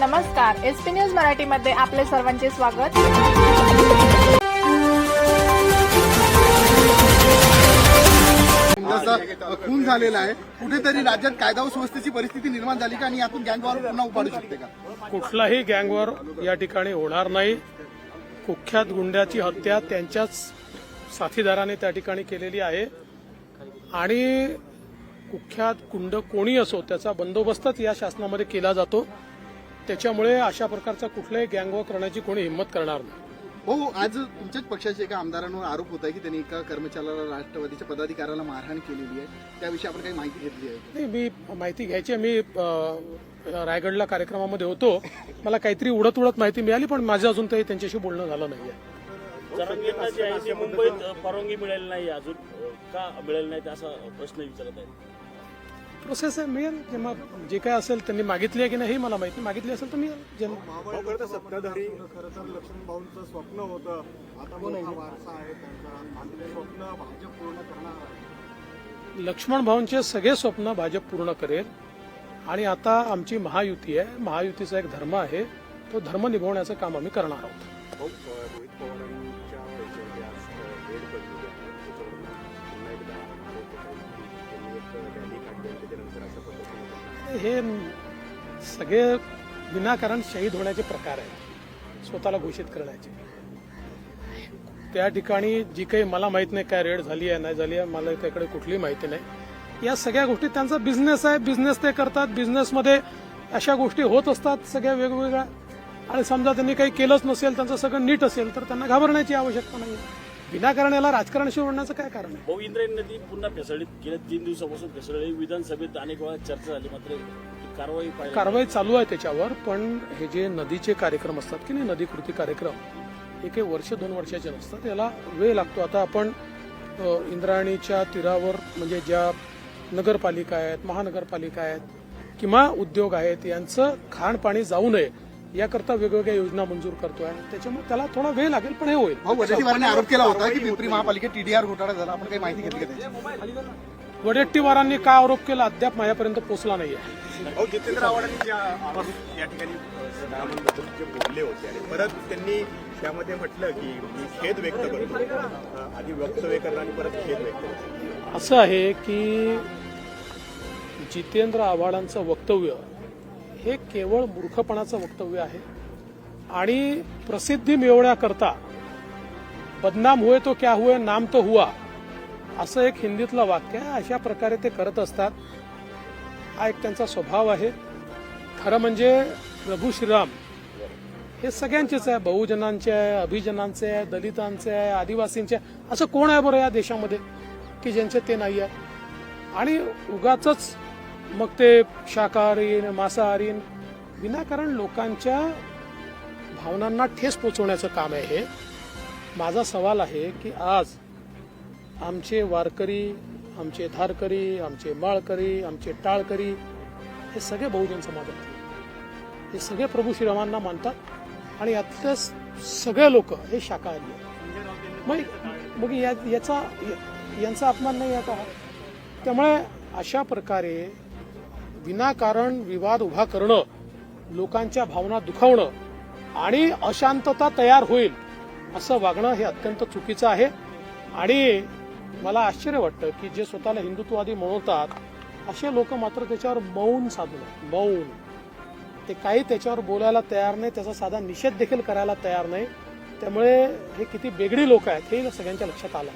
नमस्कार S P news मराठीमध्ये आपले सर्वांचे स्वागत. जसा खून झालेला आहे कुठेतरी राज्यात कायदा व सुव्यवस्थेची परिस्थिती निर्माण झाली का आणि यातून गँगवॉर पुन्हा उभारू शकते का? कुठलाही गँगवर या ठिकाणी होणार नाही. कुख्यात गुंड्याची हत्या त्यांच्याच साथीदाराने त्या ठिकाणी केलेली आहे. आणि कुख्यात गुंड कोणी असो त्याचा बंदोबस्तच या शासनामध्ये केला जातो. त्याच्यामुळे अशा प्रकारचा कुठलाही गँगवॉर करण्याची कोणी हिंमत करणार नाही. हो आज तुमच्याच पक्षाचे एका आमदारांवर आरोप होत आहे की त्यांनी एका कर्मचाऱ्याला राष्ट्रवादीच्या पदाधिकाऱ्याला मारहाण केलेली आहे. त्याविषयी आपण काही माहिती घेतली आहे. नाही मी माहिती घ्यायची आहे. मी रायगडला कार्यक्रमामध्ये होतो. मला काहीतरी उडत उडत माहिती मिळाली पण माझं अजून काही त्यांच्याशी बोलणं झालं जे आहे ते मुंबईत परवानगी मिळाली नाही अजून का मिळाली नाही असा प्रश्न विचारत आहे. प्रोसेस आहे मिळेल. जेव्हा जे काय असेल त्यांनी मागितली आहे की नाही हे मला माहिती. मागितली असेल तर मिळेल जेव्हा सत्ताधारी खरं तर लक्ष्मण भाऊंचं स्वप्न होतं. आता मोठा वारसा आहे त्यांचा. स्वप्न भाजप पूर्ण करणार आहे. लक्ष्मण भाऊंचे सगळे स्वप्न भाजप पूर्ण करेल. आणि आता आमची महायुती आहे. महायुतीचा एक धर्म आहे. तो धर्म निभवण्याचं काम आम्ही करणार आहोत. हे सगळे विनाकारण शहीद होण्याचे प्रकार आहेत. स्वतःला घोषित करण्याचे. त्या ठिकाणी जी काही मला माहीत नाही काय रेड झाली आहे नाही झाली आहे मला त्याकडे कुठलीही माहिती नाही. या सगळ्या गोष्टी त्यांचा बिझनेस आहे. बिझनेस ते करतात. बिझनेसमध्ये अशा गोष्टी होत असतात. सगळ्या वेगवेगळ्या. आणि समजा त्यांनी काही केलंच नसेल त्यांचं सगळं नीट असेल तर त्यांना घाबरण्याची आवश्यकता नाही विनाकारण याला राजकारणाशी ओढण्याचं काय कारण आहे? भाऊ इंद्रायणी नदी पुन्हा फेसळलीत गेल्या तीन दिवसापासून फेसळली विधानसभेत अनेक वेळा चर्चा झाली. मात्र कारवाई कारवाई चालू आहे त्याच्यावर पण हे जे नदीचे कार्यक्रम असतात की नाही नदी कृती कार्यक्रम हे काही वर्ष दोन वर्षाचे नसतात. याला वेळ लागतो. आता आपण इंद्रायणीच्या तीरावर म्हणजे ज्या नगरपालिका आहेत महानगरपालिका आहेत किंवा उद्योग आहेत यांचं खाण पाणी जाऊ नये. याकरता वेगवेगळ्या योजना मंजूर करतोय. त्याच्यामुळे त्याला थोडा वेळ लागेल पण हे होईल. वडेट्टीवारांनी आरोप केला होता की पिंपरी महापालिकेत टीडीआर घोटाळा झाला. आपण काही माहिती घेतली का वडेट्टीवारांनी का आरोप केला? अद्याप माझ्यापर्यंत पोहोचला नाहीये. भाऊ जितेंद्र आव्हाडांनी या ठिकाणी बोलले होते आणि परत त्यांनी त्यामध्ये म्हटलं की मी खेद व्यक्त करतो. आधी वक्तव्य आणि परत खेद व्यक्त करतो. असं आहे की जितेंद्र आव्हाडांचं वक्तव्य हे केवळ मूर्खपणाचं वक्तव्य आहे. आणि प्रसिद्धी मिळवण्याकरता बदनाम हुए तो क्या हुए नाम तो हुआ असं एक हिंदीतलं वाक्य आहे. अशा प्रकारे ते करत असतात. हा एक त्यांचा स्वभाव आहे. खरं म्हणजे प्रभू श्रीराम हे सगळ्यांचेच आहे. बहुजनांचे आहे अभिजनांचे आहे दलितांचे आहे आदिवासींचे असं कोण आहे बरं या देशामध्ये की ज्यांचे ते नाही आहे? आणि उगाच मग ते शाकाहारी मांसाहारी विनाकारण लोकांच्या भावनांना ठेस पोचवण्याचं काम आहे हे. माझा सवाल आहे की आज आमचे वारकरी आमचे धारकरी आमचे माळकरी आमचे टाळकरी हे सगळे बहुजन समाजात हे सगळे प्रभू श्रीरामांना मानतात आणि यातले सगळे लोक हे शाकाहारी आहेत. मग मग या याचा यांचा अपमान नाही आता त्यामुळे अशा प्रकारे विनाकारण विवाद उभा करणं लोकांच्या भावना दुखावणं आणि अशांतता तयार होईल असं वागणं हे अत्यंत चुकीचं आहे आणि मला आश्चर्य वाटतं की जे स्वतःला हिंदुत्ववादी म्हणवतात असे लोक मात्र त्याच्यावर मौन साधून. मौन ते काही त्याच्यावर बोलायला तयार नाही त्याचा साधा निषेध देखील करायला तयार नाही त्यामुळे हे किती बेगडी लोक आहेत हे सगळ्यांच्या लक्षात आलं.